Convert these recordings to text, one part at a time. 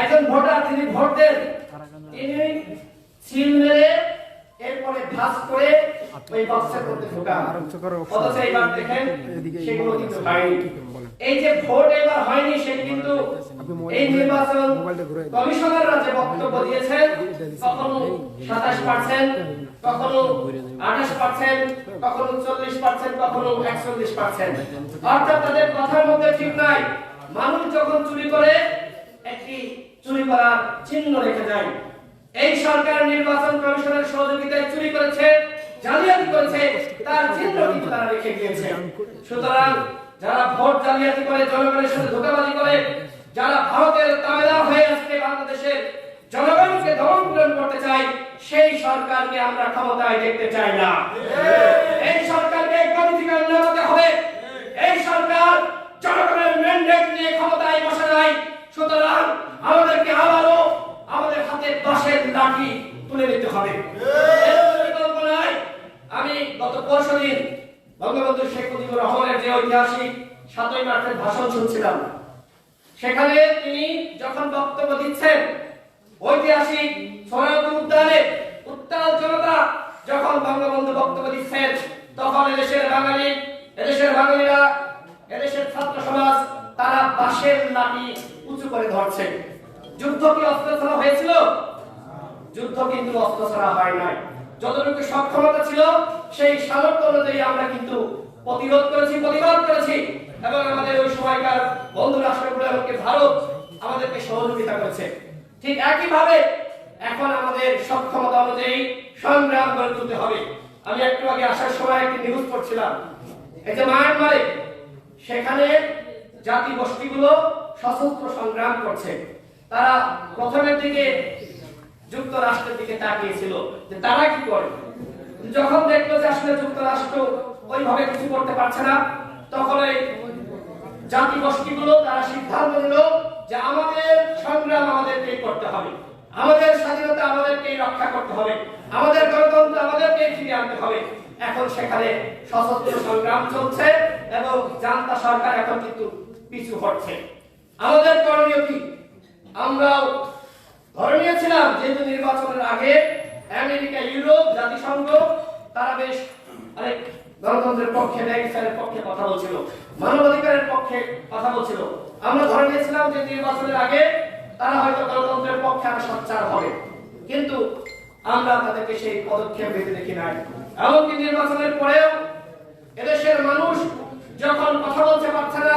একজন ভোটার তিনি ভোট দেন। তিনি সিল মেরে এরপরে ভাস করে ওই বক্সের মধ্যে ঢোকান। অথচ দেখেন সেগুলো কিন্তু হয়নি। এই যে ভোট এবার হয়নি কিন্তু এই নির্বাচন কমিশনাররা যে বক্তব্য দিয়েছেন কখনো সাতাশ পার্সেন্ট কখনো আঠাশ পার্সেন্ট কখনো চল্লিশ পার্সেন্ট কখনো একচল্লিশ পার্সেন্ট অর্থাৎ তাদের কথার মধ্যে ঠিক নাই। মানুষ যখন চুরি করে একটি চুরি করার চিহ্ন রেখে যায় এই সরকার নির্বাচন কমিশনের সহযোগিতায় চুরি করেছে, জালিয়াতি করেছে, তার চিহ্ন কিন্তু তারা রেখে গিয়েছে সুতরাং যারা ভোট জালিয়াতি করে, জনগণের সাথে ধোকাবাজি করে, যারা ভারতের তাবেদার হয়ে আজকে বাংলাদেশের জনগণকে দমন পীড়ন করতে চাই সেই সরকারকে আমরা ক্ষমতায় দেখতে চাই না। এই সরকারকে গতি থেকে হবে। এই সরকার জনগণের ম্যান্ডেট নিয়ে ক্ষমতায় বসে নাই। সুতরাং আমাদেরকে আবারও আমাদের হাতে বাঁশের লাঠি তুলে নিতে হবে। আমি গত পরশু দিন বঙ্গবন্ধু শেখ মুজিবুর রহমানের যে ঐতিহাসিক সাতই মার্চের ভাষণ শুনছিলাম, সেখানে তিনি যখন বক্তব্য দিচ্ছেন, ঐতিহাসিক সৈয়দ উদ্যানে উত্তাল জনতা যখন বঙ্গবন্ধু বক্তব্য দিচ্ছেন, তখন এদেশের বাঙালি, এদেশের বাঙালিরা, এদেশের ছাত্র সমাজ, তারা বাঁশের লাঠি উঁচু করে ধরছে। যুদ্ধ কি অস্ত্র ছাড়া হয়েছিল? যুদ্ধ কিন্তু অস্ত্র ছাড়া হয় নাই। যতটুকু সক্ষমতা ছিল, সেই সামর্থ্য অনুযায়ী আমরা কিন্তু প্রতিরোধ করেছি, প্রতিবাদ করেছি। এবং আমাদের ওই সময়কার বন্ধু রাষ্ট্রগুলো, এমনকি ভারত আমাদেরকে সহযোগিতা করেছে। ঠিক একইভাবে এখন আমাদের সক্ষমতা অনুযায়ী সংগ্রাম করে তুলতে হবে। আমি একটু আগে আসার সময় একটি নিউজ পড়ছিলাম। এই যে মায়ানমারে, সেখানে জাতি গোষ্ঠীগুলো সশস্ত্র সংগ্রাম করছে। তারা প্রথমের দিকে যুক্তরাষ্ট্রের দিকে তাকিয়েছিল যে তারা কি করে? যখন দেখল যে আসলে যুক্তরাষ্ট্র ওইভাবে কিছু করতে পারছে না, তখন এই জাতি গোষ্ঠীগুলো তারা সিদ্ধান্ত নিল যে আমাদের সংগ্রাম আমাদেরকেই করতে হবে। আমাদের স্বাধীনতা আমাদেরকেই রক্ষা করতে হবে। আমাদের গণতন্ত্র আমাদেরকেই ফিরিয়ে আনতে হবে। এখন সেখানে সশস্ত্র সংগ্রাম চলছে এবং জান্তা সরকার এখন কিন্তু পিছু হটছে। আমাদের করণীয় কি? আমরাও ধরে নিয়েছিলাম যেহেতু নির্বাচনের আগে আমেরিকা, ইউরোপ, জাতিসংঘ, তারা বেশ অনেক গণতন্ত্রের পক্ষে ন্যায়বিচারের পক্ষে কথা বলছিল, মানবাধিকারের পক্ষে কথা বলছিল। আমরা ধরে নিয়েছিলাম যে নির্বাচনের আগে তারা হয়তো গণতন্ত্রের পক্ষে আরও সোচ্চার হবে। কিন্তু আমরা তাদেরকে সেই পদক্ষেপ নিতে দেখি নাই। এমনকি নির্বাচনের পরেও এদেশের মানুষ যখন কথা বলতে পারছে না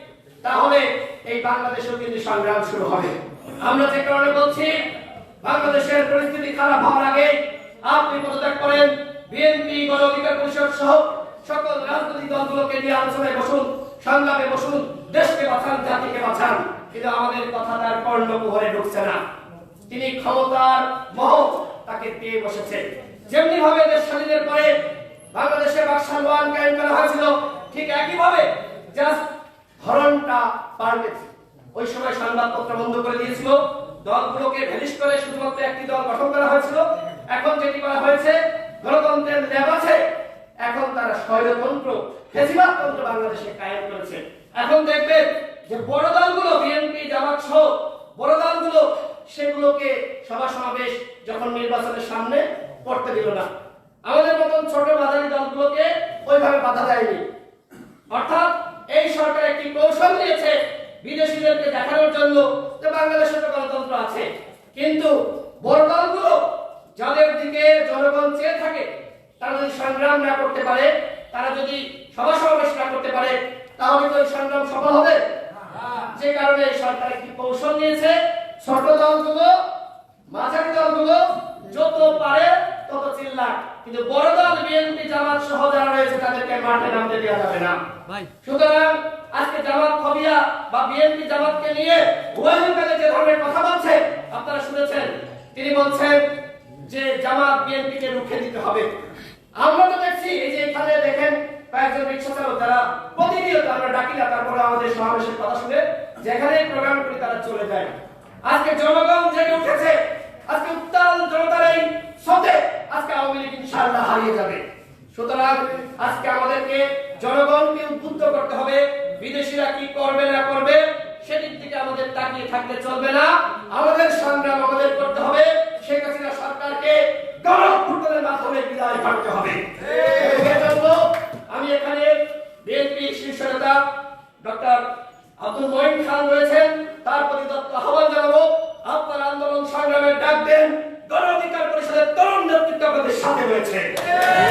তাহলে এই বাংলাদেশেও কিন্তু সংগ্রাম শুরু হবে। আমরা যে কারণে বলছি, বাংলাদেশের পরিস্থিতি খারাপ হওয়ার আগে আপনি পদত্যাগ করেন, বিএনপি গণ অধিকার পরিষদ সহ সকল রাজনৈতিক দলগুলোকে নিয়ে আলোচনায় বসুন, সংগ্রামে বসুন, দেশকে বাঁচান, জাতিকে বাঁচান। কিন্তু আমাদের কথা তার কর্ণকুহরে ঢুকছে না। তিনি ক্ষমতার মহ তাকে পেয়ে বসেছে যেমনি ভাবে দেশ স্বাধীনের পরে বাংলাদেশে ওয়ান কায়েম করা হয়েছিল, ঠিক একই ভাবে জাস্ট ধরনটা পাল্টেছে ওই সময় সংবাদপত্র বন্ধ করে দিয়েছিল। দলগুলোকে ভ্যানিশ করে শুধুমাত্র একটি দল গঠন করা হয়েছিল। এখন যেটি করা হয়েছে, গণতন্ত্রের ল্যাব আছে। এখন তারা স্বৈরতন্ত্র ফেসিবাদ তন্ত্র বাংলাদেশে কায়েম করেছে। এখন দেখবেন যে বড় দলগুলো, বিএনপি, জামাত সহ বড় দলগুলো, সেগুলোকে সভা সমাবেশ যখন নির্বাচনের সামনে করতে দিল না। আমাদের মতন ছোট বাজারি দলগুলোকে ওইভাবে বাধা দেয়নি। অর্থাৎ এই সরকার একটি কৌশল নিয়েছে বিদেশিদেরকে দেখানোর জন্য যে বাংলাদেশে তো গণতন্ত্র আছে। কিন্তু বড় দলগুলো যাদের দিকে জনগণ চেয়ে থাকে, তারা যদি সংগ্রাম না করতে পারে, তারা যদি সভা সমাবেশ না করতে পারে, তাহলে তো সংগ্রাম সফল হবে? যে কারণে এই সরকার একটি কৌশল নিয়েছে ছোট দলগুলো, মাঝারি দলগুলো যত পারে তত চিল্লাক কিন্তু বড় দল বিএনপি জামাত সহ যারা রয়েছে তাদেরকে মাঠে নামতে দেওয়া যাবে না। সুতরাং আজকে জামাত ফবিয়া বা বিএনপি জামাতকে নিয়ে ওয়াহিদ কাদের যে ধরনের কথা বলছে আপনারা শুনেছেন? তিনি বলছেন যে জামাত বিএনপি কে রুখে দিতে হবে। আমরা তো দেখছি এই যে এখানে দেখেন কয়েকজন রিক্সা চালক যারা প্রতিনিয়ত আমরা ডাকি না তারপরে আমাদের সমাবেশের কথা শুনে যেখানে প্রোগ্রাম করি তারা চলে যায়। আজকে জনগণ জেগে উঠেছে। আজকে উত্তাল জনতার এই সতে আজকে আওয়ামী লীগ ইনশাআল্লাহ হারিয়ে যাবে। সুতরাং আজকে আমাদেরকে জনগণকে উদ্বুদ্ধ করতে হবে, বিদেশিরা কি করবে, না করবে, সেদিক থেকে আমাদের তাকিয়ে থাকলে চলবে না। আমাদের সংগ্রাম আমাদের করতে হবে, শেখ হাসিনা সরকারকে গণভোটের মাধ্যমে বিদায় করতে হবে। আমি এখানে বিএনপি শীর্ষ নেতা ডক্টর আব্দুল মহিন খান রয়েছেন। তার প্রতি আহ্বান জানাব, আপনার আন্দোলন meditate.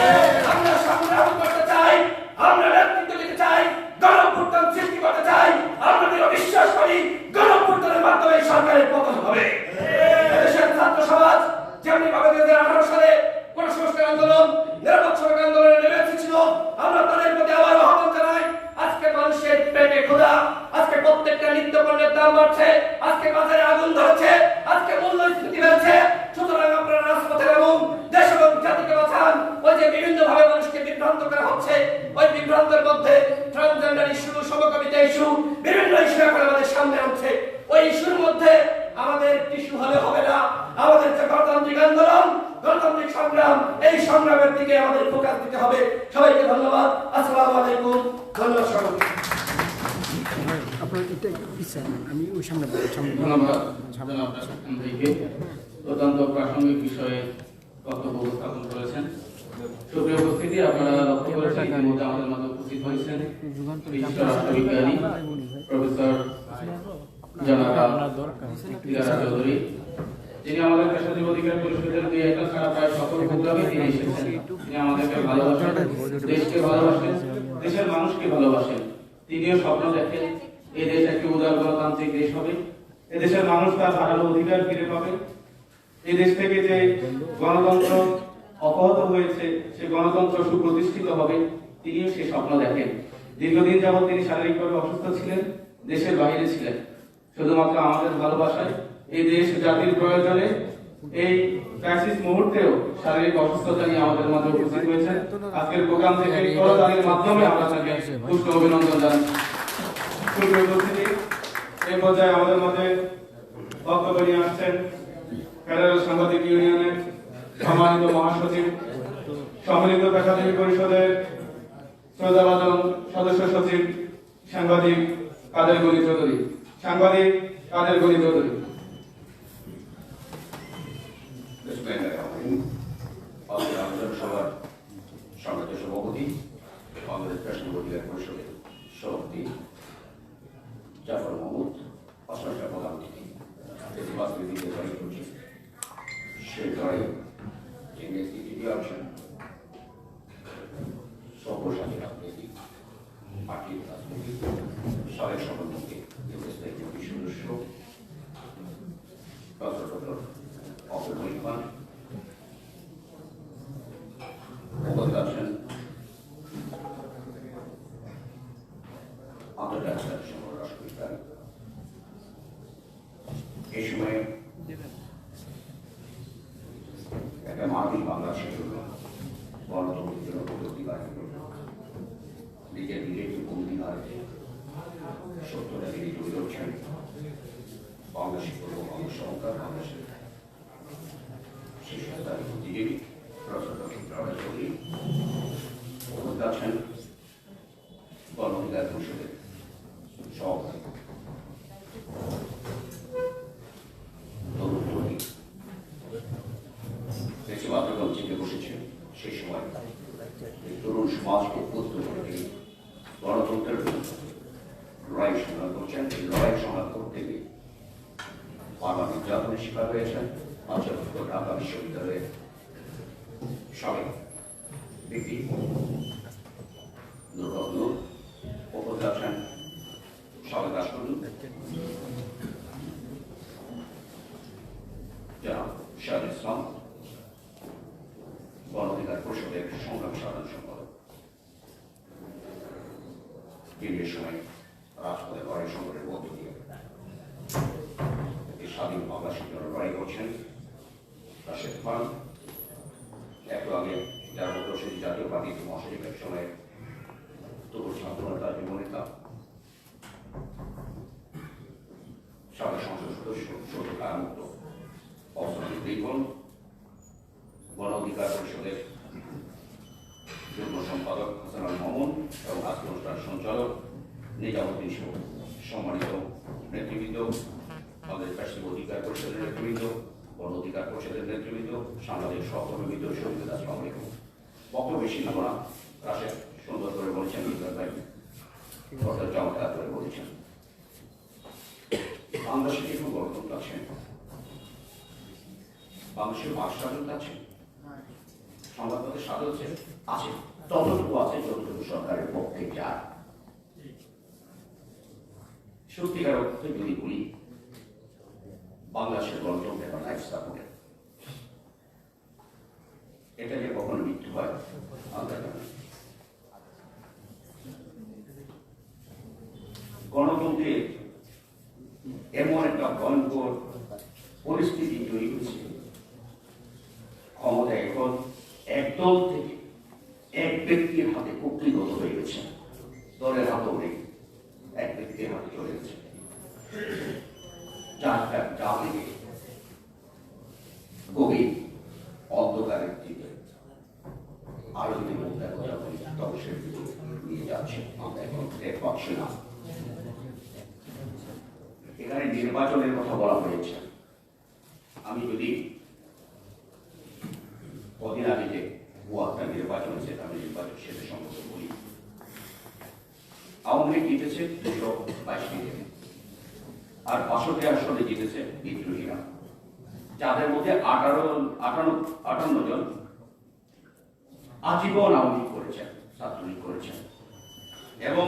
সকল তিনি তিনি আমাদেরকে ভালোবাসেন, দেশকে ভালোবাসেন, দেশের মানুষকে ভালোবাসেন। তিনিও স্বপ্ন দেখেন এই দেশ একটি উদার গণতান্ত্রিক দেশ হবে। এদেশের মানুষ তার হারানো অধিকার ফিরে পাবে। এই দেশ থেকে যে গণতন্ত্র অপহত হয়েছে, সে গণতন্ত্র সুপ্রতিষ্ঠিত হবে, তিনিও সে স্বপ্ন দেখেন। দীর্ঘদিন যাবৎ তিনি শারীরিকভাবে অসুস্থ ছিলেন, দেশের বাইরে ছিলেন। শুধুমাত্র আমাদের ভালোবাসায় এই দেশ জাতির প্রয়োজনে এই ক্রাইসিস মুহূর্তেও শারীরিক অসুস্থতা নিয়ে আমাদের মাঝে উপস্থিত হয়েছেন। আজকের প্রোগ্রাম থেকে করতালির মাধ্যমে আমরা তাকে পুষ্ট অভিনন্দন সুপ্রিয় উপস্থিতি এই পর্যায়ে আমাদের মধ্যে বক্তব্য নিয়ে আসছেন ফেডারেল সাংবাদিক ইউনিয়নের সম্মানিত মহাসচিব সম্মিলিত পেশাজীবী পরিষদের শ্রোতাবাদন সদস্য সচিব সাংবাদিক কাদের গনি চৌধুরী। সাংবাদিক কাদের গনি চৌধুরী। আন্দোলন সভার সংগঠন সভাপতি বাংলাদেশ ফ্যাশন অধিকার পরিষদের সভাপতি, জাফর মাহমুদ অষ্টমটা প্রধান করছি সে লড়াই নেতৃত্বে আছেন সর্বসাথী রাজনৈতিক রাজনৈতিক সাবেক সভাপতি কমিটির সদস্য ডক্টর ডক্টর অপর মহিমান উপস্থিত আছেন আন্তর্জাতিক সংঘ রাষ্ট্রবিজ্ঞান এই সময়ে একটা মানবিক বাংলাদেশের জন্য গণতন্ত্রের জন্য প্রগতি বাড়ির জন্য নিজের নিজেকে বন্দি না রেখে সত্যটা তিনি তুলে ধরছেন বাংলাদেশের পূর্ব বাংলা সরকার বাংলাদেশের শীর্ষস্থানীয় বুদ্ধিজীবী প্রফেসর চিত্রা চৌধুরী উপস্থিত আছেন গণ অধিকার পরিষদের সভাপতি তরুণ তরুণী দেখছি মাত্র মঞ্চে বসেছেন সেই সময় এই তরুণ সমাজকে উদ্বুদ্ধ করে তিনি গণতন্ত্রের বিরুদ্ধে লড়াই সংগ্রাম করছেন এই লড়াই সংগ্রাম করতে গিয়ে বাবা নির্যাতনের শিকার হয়েছেন আঞ্চলিক ঢাকা বিশ্ববিদ্যালয়ের সাবেক ব্যক্তি দুর্গন্ধ উপস্থিত আছেন সাবেক রাষ্ট্রদূত যারা শাহ ইসলাম রাজপথে লড়াই মধ্য দিয়ে স্বাধীন বাংলাদেশের জন্য লড়াই করছেন রাশেদ খান। একটু আগে যারা সেই জাতীয় পার্টি মহাসচিব এক সময় তবু ছাত্রনেতা যুবনেতা সাবেক সংসদ সদস্য কারামুক্ত অবসর দীপন গণ অধিকার পরিষদের যুগ্ম সম্পাদক হাসান আল মামুন এবং আজকে অনুষ্ঠান সঞ্চালক নিজামুদ্দিন সহ সম্মানিত নেতৃবৃন্দ আমাদের প্রাচীন অধিকার পরিষদের নেতৃবৃন্দ গণ অধিকার পরিষদের নেতৃবৃন্দ সাংবাদিক শহীদ আসসালাম আলাইকুম বক্তব্য বেশি না রাশেদ সুন্দর করে বলেছেন ভাই চমৎকার করে বলেছেন। বাংলাদেশে কি কোনো গণতন্ত্র আছে? বাংলাদেশের বাক স্বাধীনতা আছে? সংবাদপত্রের স্বাধীনতা আছে। ততটুকু আছে, যতটুকু সরকারের পক্ষে যায় সত্যিকার অর্থে যদি বলি, বাংলাদেশের গণতন্ত্র এবং লাইফ সাপোর্টের এটা যে কখনো মৃত্যু হয় আমরা জানি না। গণতন্ত্রের এমন একটা ভয়ঙ্কর পরিস্থিতি তৈরি হয়েছে ক্ষমতা এখন একদল থেকে এক ব্যক্তির হাতে কুক্ষিগত হয়ে গেছে দলের হাতেও নেই এক ব্যক্তির হাতে চলে গেছে যার যার যা লেগে গভীর অন্ধকারের দিকে আলোকিত মুদ্রা কথা বলি ধ্বংসের দিকে নিয়ে যাচ্ছে। আমরা এখন না। এখানে নির্বাচনের কথা বলা হয়েছে। আমি যদি কদিন আগে যে ওয়ার্ডটা নির্বাচন হয়েছে আমি নির্বাচন সেটা সম্পর্কে বলি। আওয়ামী লীগ জিতেছে দুশো বাইশ মিলিয়ন আর বাষট্টি আসনে জিতেছে বিদ্রোহীরা। যাদের মধ্যে আঠারো আটান্ন আটান্ন জন আজীবন আওয়ামী করেছেন, ছাত্রলীগ করেছেন। এবং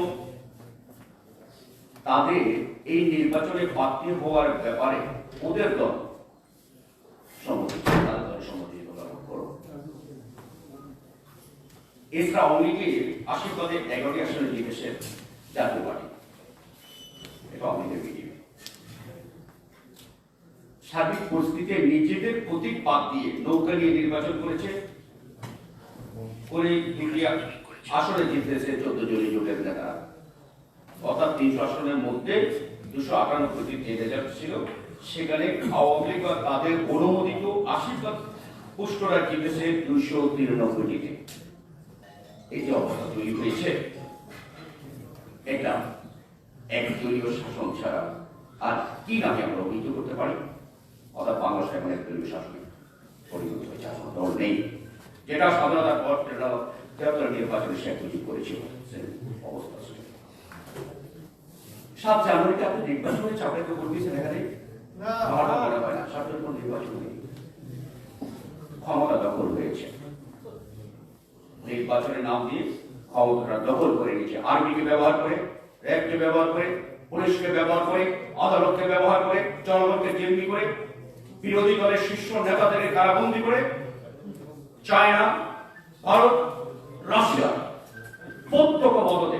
তাদের এই নির্বাচনে প্রার্থী হওয়ার ব্যাপারে ওদের দল সম্মতি তাদের সম্মতি এছাড়া আওয়ামী আশীর্বাদে এগারোটি আসনে জিতেছে জাতীয় পার্টি। এটা বিজেপি। সার্বিক পরিস্থিতিতে নিজেদের প্রতীক বাদ দিয়ে নৌকা নিয়ে নির্বাচন করেছে করে দুটি আসনে জিতেছে চোদ্দ জোটের নেতারা অর্থাৎ তিনশো আসনের মধ্যে দুশো আটানব্বইটি যে রেজাল্ট ছিল, সেখানে আওয়ামী লীগ বা তাদের অনুমোদিত আশীর্বাদ পুষ্টরা জিতেছে দুশো তিরানব্বইটিতে এই যে অবস্থা তৈরি হয়েছে, এটা এক দলীয় শাসন ছাড়া আর কি নামে আমরা অভিযোগ করতে পারি? অর্থাৎ বাংলাদেশ এখন এক দলীয় শাসনে পরিণত হয়েছে আর দল নেই। যেটা স্বাধীনতার পর যেটা তেহাত্তর নির্বাচনে শেখ মুজিব করেছিল অবস্থা ছিল। সাত জানুয়ারিতে আপনি নির্বাচনে চাপের তো করবেছেন এখানে নির্বাচন নেই ক্ষমতা দখল হয়েছে। নির্বাচনের নাম দিয়ে ক্ষমতাটা দখল করে নিয়েছে। আর্মিকে ব্যবহার করে র্যাবকে ব্যবহার করে পুলিশকে ব্যবহার করে আদালতকে ব্যবহার করে জনগণকে জিম্মি করে বিরোধী দলের শীর্ষ নেতাদেরকে কারাবন্দি করে চায়না, ভারত, রাশিয়া, প্রত্যক্ষ মদতে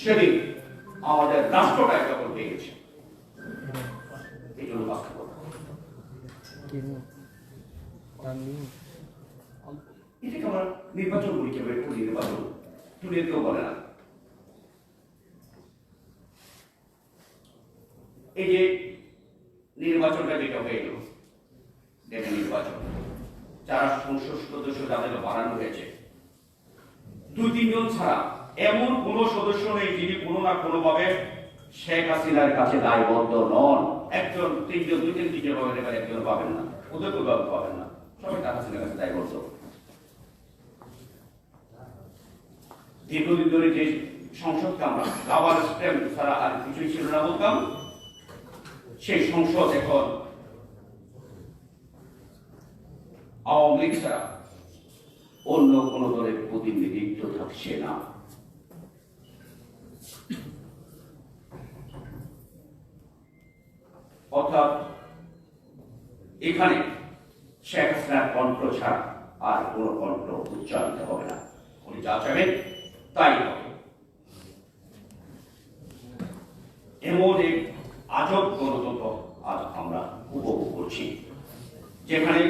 সেদিন আমাদের রাষ্ট্রটাই দখল হয়ে গেছে। এই নির্বাচন করি কেবল একটু নির্বাচন তুলে কেউ বলে না। এই যে নির্বাচনটা যেটা হয়ে গেল নির্বাচন। যারা সংসদ সদস্য যাদের বাড়ানো হয়েছে। দুই তিনজন ছাড়া এমন কোন সদস্য নেই যিনি কোনো না কোনো ভাবে শেখ হাসিনার কাছে দায়বদ্ধ নন। একজন, তিনজন দুই তিন তিনজন পাবেন এবার একজন পাবেন না। ওদের কেউ পাবেন না। সবাই তার হাসিনার কাছে দায়বদ্ধ। দীর্ঘদিন ধরে যে সংসদকে আমরা রাবার স্ট্যাম্প ছাড়া আর কিছুই ছিল না বলতাম, সেই সংসদ এখন আওয়ামী ছাড়া অন্য কোন দলের প্রতিনিধিত্ব থাকছে না। অর্থাৎ এখানে শেখ হাসিনার কণ্ঠ ছাড়া আর কোন কণ্ঠ উচ্চারিত হবে না। উনি যা চাবেন তাই হবে। এমন এক আজব গণতন্ত্র আজ আমরা উপভোগ করছি, যেখানে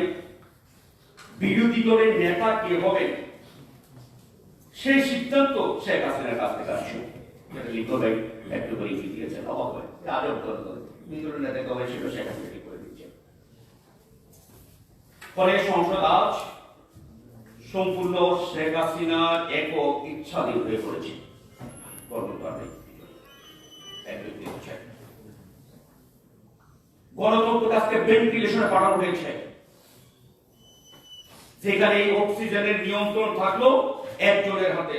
বিরোধী দলের নেতা কে হবে? সেই সিদ্ধান্ত শেখ হাসিনার কাছ থেকে যেটা লিখো একটু করে অবাক হয়। আজব নেতা কে হবে সেটা শেখ হাসিনা ঠিক করে দিচ্ছে ফলে সংসদ আজ সম্পূর্ণ শেখ হাসিনার একক ইচ্ছাধীন হয়ে পড়েছে। হচ্ছে। গণতন্ত্রকে আজকে ভেন্টিলেশনে পাঠানো হয়েছে। যেখানে অক্সিজেনের নিয়ন্ত্রণ থাকল একজনের হাতে।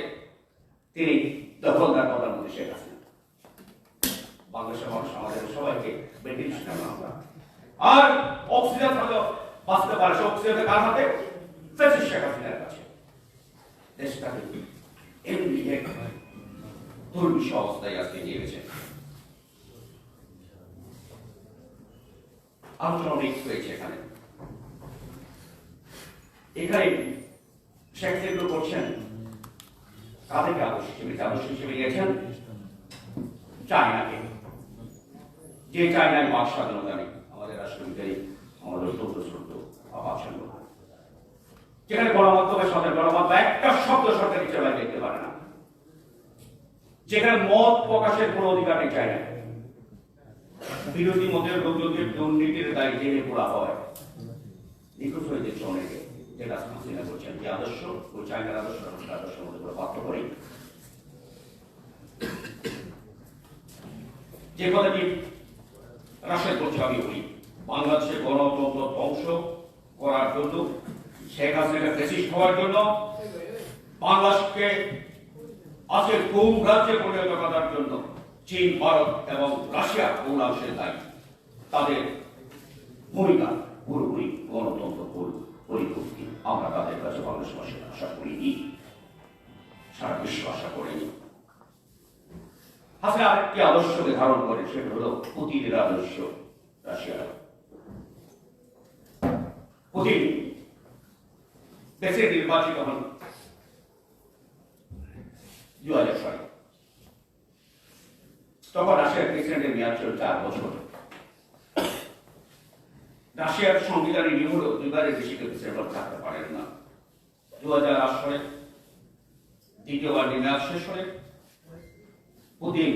তিনি দখলদার প্রধানমন্ত্রী শেখ হাসিনা। বাংলাদেশের মানুষ, আমাদের সবাইকে ভেন্টিলেশন আমরা আর অক্সিজেন বাঁচতে পারে সে অক্সিজেন কার হাতে? শেখ হাসিনার কাছে। দেশটাকে এমনি এক দুর্বিষ অবস্থায় আজকে নিয়ে আলোচনা অনেক হয়েছে এখানে। এখানে শেখ করছেন। তাদেরকে আদর্শ হিসেবে? আদর্শ হিসেবে চায়নাকে। যে চায়নায় বাক স্বাধীনতা আমাদের রাষ্ট্রবিজ্ঞানী আমাদের যেখানে গণমাধ্যমের সাথে গণমাধ্যম একটা শব্দ সরকারি চেলায় দেখতে পারে না। যেখানে মত প্রকাশের কোনো অধিকার নেই চায় না বিরোধী মতের লোকজনকে দুর্নীতির দায় জেনে পড়া হয়। নিখোঁজ হয়ে যেতে অনেকে। যেটা হাসিনা বলছেন যে আদর্শ ও চায়নার আদর্শ আমাদের আদর্শের মধ্যে কোনো পার্থক্য নেই যে কথাটি রাশেদ বলছে আমি বলি বাংলাদেশের গণতন্ত্র ধ্বংস করার জন্য শেখ হাসিনাকে ফেসিস্ট হওয়ার জন্য বাংলাদেশকে আজকে গুম রাজ্যে পরিণত করার জন্য চীন, ভারত এবং রাশিয়া বহুলাংশের দায়ী? তাদের ভূমিকা পুরোপুরি গণতন্ত্র পরি- পরিপন্থী আমরা তাদের কাছে বাংলাদেশ ভাষায় আশা করিনি সারা বিশ্ব আশা করেনি হাসিনা আরেকটি আদর্শকে ধারণ করে, সেটা হলো পুতিনের আদর্শ রাশিয়ার পুতিন দেশে নির্বাচিত হন দু হাজার সালে তখন রাশিয়ার প্রেসিডেন্টের মেয়াদ ছিল চার বছর। রাশিয়ার সংবিধানে নিয়ম হলো দুইবারের বেশি কেউ প্রেসিডেন্ট থাকতে পারেন না। দু হাজার আট সালে, দ্বিতীয়বার মেয়াদ শেষ হলে পুতিন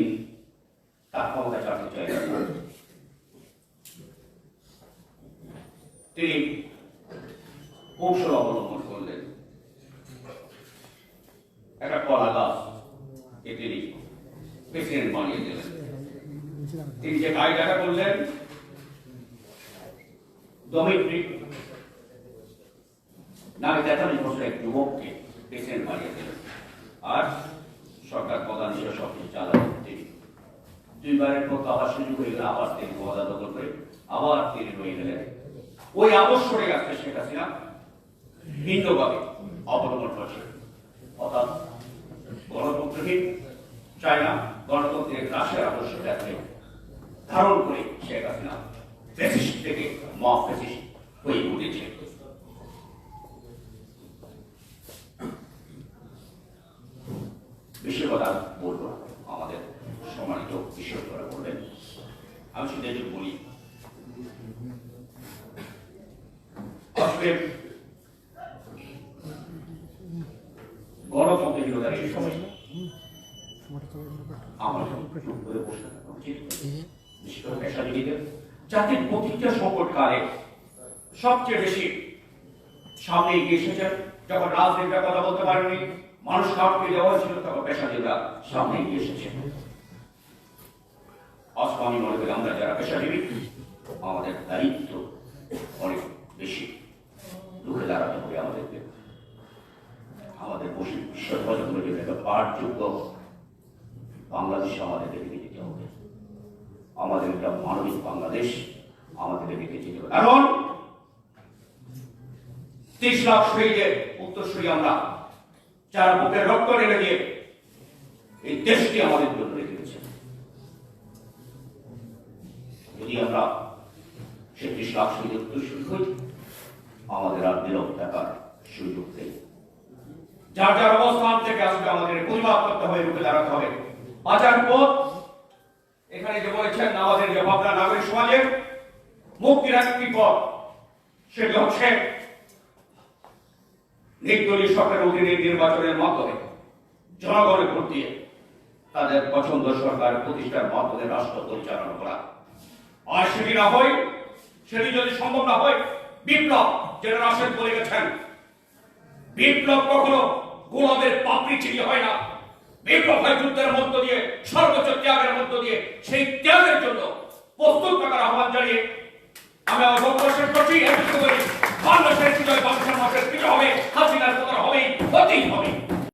তার ক্ষমতা চালাতে না। তিনি কৌশল অবলম্বন করলেন। একটা কলা গাছ তিনি প্রেসিডেন্ট বানিয়ে দিলেন। তিনি যে কায়দাটা করলেন ডমিট্রিক নামে তেতাল্লিশ বছরের এক যুবককে প্রেসিডেন্ট বানিয়ে দিলেন আর সরকার প্রধান হিসেবে সবকিছু চালালেন তিনি দুইবারের মতো আবার সুযোগ হয়ে গেলে, আবার তিনি ক্ষমতা দখল করে আবার তিনি রয়ে গেলেন। ওই আবশ্যরে আজকে শেখ হাসিনা ভিন্নভাবে অবলম্বন করছে অর্থাৎ গণতন্ত্রহীন চায়না, গণতন্ত্রের রাশিয়ার আদর্শটাকে ধারণ করে শেখ হাসিনা থেকে মা হয়ে উঠেছে। বিশ্বের কথা বলব আমাদের সম্মানিত বিশ্বকরা বলবেন। আমি শুধু বলি আসলে গণতন্ত্র বিরোধের এই সময় আমাদের চুপ করে বসে থাকা উচিত বিশেষ করে পেশাজীবীদের জাতির প্রতিটা সংকট কালে সবচেয়ে বেশি সামনে এগিয়ে এসেছেন। যখন রাজনীতিটা কথা বলতে পারেনি মানুষ কাউকে দেওয়া হয়েছিল, তখন পেশাজীবীরা সামনে এগিয়ে এসেছে আজকে আমি মনে করি আমরা যারা পেশাজীবী, আমাদের দায়িত্ব অনেক বেশি। রুখে দাঁড়াতে হবে আমাদেরকে। আমাদের বসে বিশ্বধ্বজগুলোকে একটা পাঠযোগ্য বাংলাদেশে আমাদেরকে রেখে যেতে হবে। আমাদের একটা মানবিক বাংলাদেশ আমাদেরকে রেখে যেতে হবে। কারণ তিরিশ লাখ শহীদের উত্তরসূরি আমরা যার বুকে রক্ত ঢেলে দিয়ে এই দেশটি আমাদের জন্য রেখে গেছে যদি আমরা সে ত্রিশ লাখ শহীদের উত্তরসূরি হই, আমাদের আর বিলোপ দেখার সুযোগ নেই। যার যার অবস্থান থেকে আসবে আমাদের প্রতিবাদ করতে হবে রুখে দাঁড়াতে হবে। বাঁচার পথ এখানে যে বলেছেন আমাদের যে ভাবনা নাগরিক সমাজের, মুক্তির একটি পথ, সেটি হচ্ছে নির্দলীয় সরকারের অধীনে নির্বাচনের মাধ্যমে জনগণের ভোট দিয়ে তাদের পছন্দ সরকার প্রতিষ্ঠার মাধ্যমে রাষ্ট্র পরিচালনা করা। আর সেটি না হয়, সেটি যদি সম্ভব না হয়, বিপ্লব, যেটা রাশেদ বলে গেছেন, বিপ্লব কখনো গোলামের পাপড়ি চিনি হয় না। হয় যুদ্ধের মধ্য দিয়ে, সর্বোচ্চ ত্যাগের মধ্য দিয়ে, সেই ত্যাগের জন্য প্রস্তুত থাকার আহ্বান জানিয়ে আমি আমার বক্তব্য শেষ করছি। এর করি বাংলাদেশের বিজয় বাংলাদেশের মানুষের বিজয় হবে, হাসিনার হবে হতেই হবে।